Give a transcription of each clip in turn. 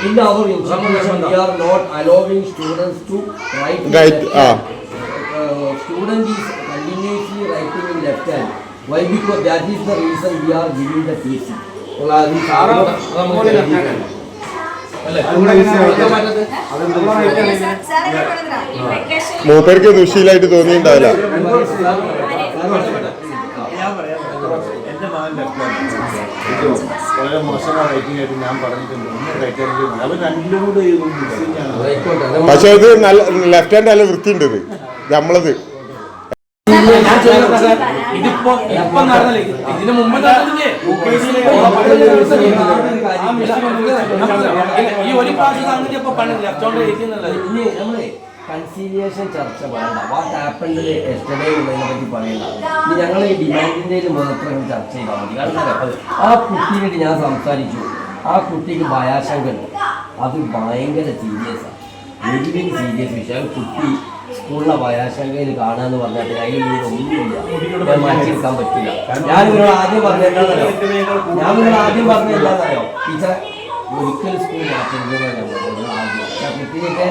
In the our institution, we are not allowing students to write in Right, left ah. hand. Uh, student is continuously writing in left hand. Why? Because that is the reason we are giving the TC. മൂപ്പർക്ക് ദുശീലായിട്ട് തോന്നിയിട്ടുണ്ടാവില്ല എന്റെ മകൻ left വളരെ മോശമായ writing ആയിട്ട് ഞാൻ പറഞ്ഞിട്ടുണ്ട്. ഒന്ന് right hand അവർ രണ്ടിലും കൂടെ മിസ്സിംഗ് ആണ്. പക്ഷെ ഇത് നല്ല ലെഫ്റ്റ് ഹാൻഡ് നല്ല വൃത്തിയുണ്ട് ഇത്? നമ്മളത്. ഇതിപ്പോ ഇപ്പൊ നടന്നില്ലേ? ഇതിന് മുമ്പ് നടന്നില്ലേ? ഈ ഒരു പ്രാവശ്യം സംഗതി ഇപ്പൊ പണ്ട് ലെഫ്റ്റ് ഇനി നമ്മളെ കൺസീലിയേഷൻ ചർച്ച വേണ്ട വാട്ട് ആപ്പൻഡ് എസ്റ്റഡേ ഉള്ളതിനെ പറ്റി പറയണ്ട. ഞങ്ങൾ ഈ ഡിമാൻഡിന്റെ മാത്രം ചർച്ച ചെയ്താൽ മതി. കാരണം? ആ കുട്ടിയോട് ഞാൻ സംസാരിച്ചു. ആ കുട്ടിക്ക് ഭയാശങ്കയുണ്ട് അത് ഭയങ്കര സീരിയസ് ആണ് വെരി സീരിയസ് വിഷയം. കുട്ടി സ്കൂളിലെ ഭയാശങ്കയിൽ കാണാന്ന് പറഞ്ഞാൽ അതിൽ ഒന്നുമില്ല. മാറ്റിയെടുക്കാൻ പറ്റില്ല. ഞാൻ നിങ്ങളോട് ആദ്യം പറഞ്ഞ എന്താണെന്നറിയോ ഞാൻ നിങ്ങളോട് ആദ്യം പറഞ്ഞ എന്താണെന്നറിയോ ടീച്ചർ ഒരിക്കൽ സ്കൂൾ മാറ്റുന്നതാണ് ഞാൻ പറഞ്ഞത്. ആദ്യം കുട്ടിയൊക്കെ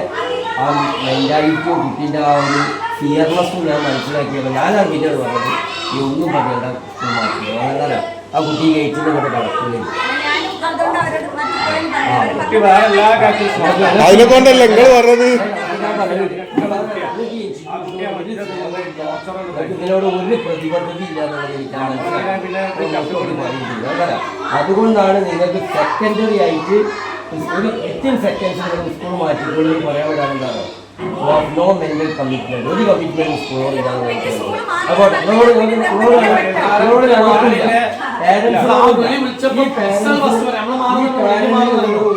ആ മെന്റാലിറ്റിയോ കുട്ടീന്റെ ആ ഒരു ഫിയർനെസ്സും ഞാൻ മനസ്സിലാക്കിയപ്പോൾ ഞാനാണ് പിന്നീട് പറഞ്ഞത്. ഈ ഒന്നും പറയണ്ട മാറ്റില്ല ആ കുട്ടി ഗേറ്റിന്റെ കൂടെ കിടക്കുകയും അതിനെ കൊണ്ടല്ല നിങ്ങൾ പറഞ്ഞത്? ഇതിനോട് ഒരു പ്രതിബദ്ധത ഇല്ലാന്നുള്ളതാണ്. അതുകൊണ്ടാണ് നിങ്ങൾക്ക് സെക്കൻഡറി ആയിട്ട് ഒരു വിത്തിൻ സെക്കൻഡ്സ് നിങ്ങൾ സ്കൂൾ മാറ്റിക്കൊണ്ട് പറയാൻ വിടാറുണ്ടാണോ നോ മെന്റൽ കമ്മിറ്റ്മെന്റ് ഒരു കമ്മിറ്റ്മെന്റ് സ്കൂളോട് പറയുന്നത് അപ്പോൾ.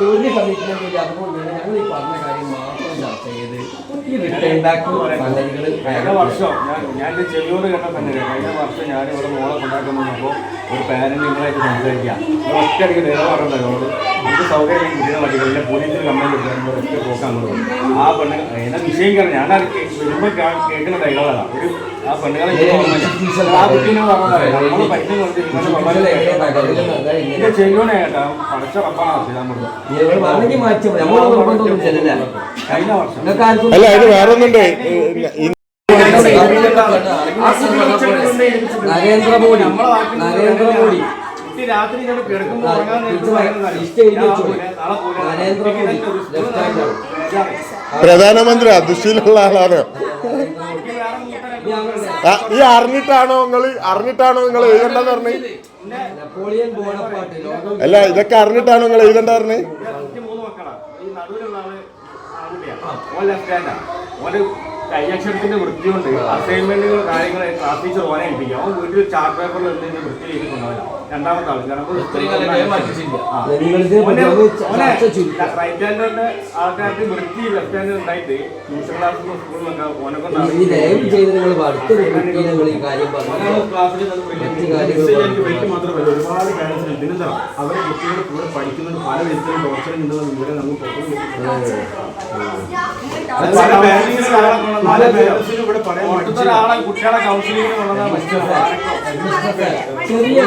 ഒരു കമ്മിറ്റ്മെന്റ് ഇല്ല. അതുകൊണ്ട് ഞങ്ങൾ ഈ പറഞ്ഞ കാര്യം മാത്രം ചർച്ച ചെയ്ത് ഈ റിട്ടേൺ ബാക്ക് സംഗതികൾ കഴിഞ്ഞ വർഷം ഞാൻ ഞാൻ ചെവിയോട് കേട്ട തന്നെ കഴിഞ്ഞ വർഷം ഞാൻ ഇവിടെ മോളെ കൊണ്ടാക്കാൻ വന്നപ്പോൾ ഒരു പാരന്റ് നിങ്ങളായിട്ട് സംസാരിക്കാം. നേരെ പറഞ്ഞത് അവരോട് നമുക്ക് സൗകര്യം കിട്ടുന്ന വഴികളിൽ പോലീസിന് കംപ്ലൈന്റ് കൊടുക്കാൻ ഒറ്റ പോക്കാൻ അങ്ങോട്ട് ആ പെണ്ണ് എന്നെ വിഷയം കാരണം ഞാൻ വരുമ്പോൾ കേൾക്കുന്ന ഡയലോഗാണ്. ഒരു ആ പെണ്ണുങ്ങളെ ആ കുട്ടീനെ നമ്മൾ പറ്റുന്നുണ്ട് കേട്ടാ പഠിച്ച റബ്ബാണ് അല്ല അതിന് വേറെ ഒന്നുണ്ട് നരേന്ദ്രമോദി. നരേന്ദ്രമോദി. രാത്രി ഞാൻ കിടക്കുമ്പോൾ ഉറങ്ങാൻ. പ്രധാനമന്ത്രി ദുശീലുള്ള ആളാണ്. ഈ അറിഞ്ഞിട്ടാണോ നിങ്ങൾ അറിഞ്ഞിട്ടാണോ നിങ്ങൾ എഴുതണ്ടെന്ന് പറഞ്ഞ്? അല്ല ഇതൊക്കെ അറിഞ്ഞിട്ടാണോ നിങ്ങൾ എഴുതണ്ട പറഞ്ഞു? മൂന്ന് മക്കളാ. ഈ നടുവിലുള്ള ആൾ ആൺകുട്ടിയാ. ഓൻ ലെഫ്റ്റ് ഹാൻഡാ ഓന് കൈയക്ഷരത്തിന്റെ വൃത്തി കൊണ്ട് അസൈൻമെന്റുകൾ കാര്യങ്ങൾ ക്ലാസ് ടീച്ചർ ഓനെ ഏൽപ്പിക്കാം. അവൻ വീട്ടിൽ ചാർട്ട് പേപ്പറിൽ എന്തെങ്കിലും വൃത്തി ചെയ്ത് രണ്ടാമത്തെ ആൾ കാരണം. റൈറ്റ് ആൾക്കാർക്ക് വൃത്തി ലെഫ്റ്റ് ഹാൻഡ് ഉണ്ടായിട്ട് ട്യൂഷൻ ക്ലാസ്സിലും സ്കൂളിലൊക്കെ ഓനെ ക്ലാസ്സിൽ മാത്രമല്ല ഒരുപാട് അവരെ കുട്ടികൾ കൂടെ പഠിക്കുന്നുണ്ട്. പല വിധത്തിലും ടോർച്ചർ ഉണ്ടെന്ന വിവരം നമുക്ക് ഒരാളെ കുട്ടികളെ ചെറിയ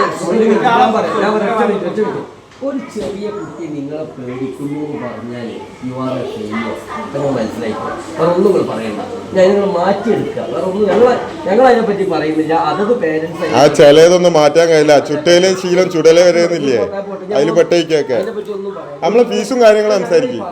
ഒരു ചെറിയ കുട്ടി നിങ്ങളെ പേടിക്കുന്നു എന്ന് പറഞ്ഞാൽ യു ആർ എ ഫെയിലിയർ നിങ്ങൾ മനസ്സിലായിക്കോ വേറെ ഒന്നും നിങ്ങൾ പറയണ്ട ഞാൻ നിങ്ങൾ മാറ്റിയെടുക്കുക വേറെ ഒന്നും ഞങ്ങൾ ഞങ്ങൾ അതിനെപ്പറ്റി പറയുന്നില്ല അതത് പേരൻസ് ആ ചിലതൊന്നും മാറ്റാൻ കഴിയില്ല ചുട്ടയിലെ ശീലം ചുടല വരെയൊന്നുമില്ലേ അതിൽ പെട്ടേക്കൊക്കെ നമ്മളെ ഫീസും കാര്യങ്ങളും സംസാരിക്കും.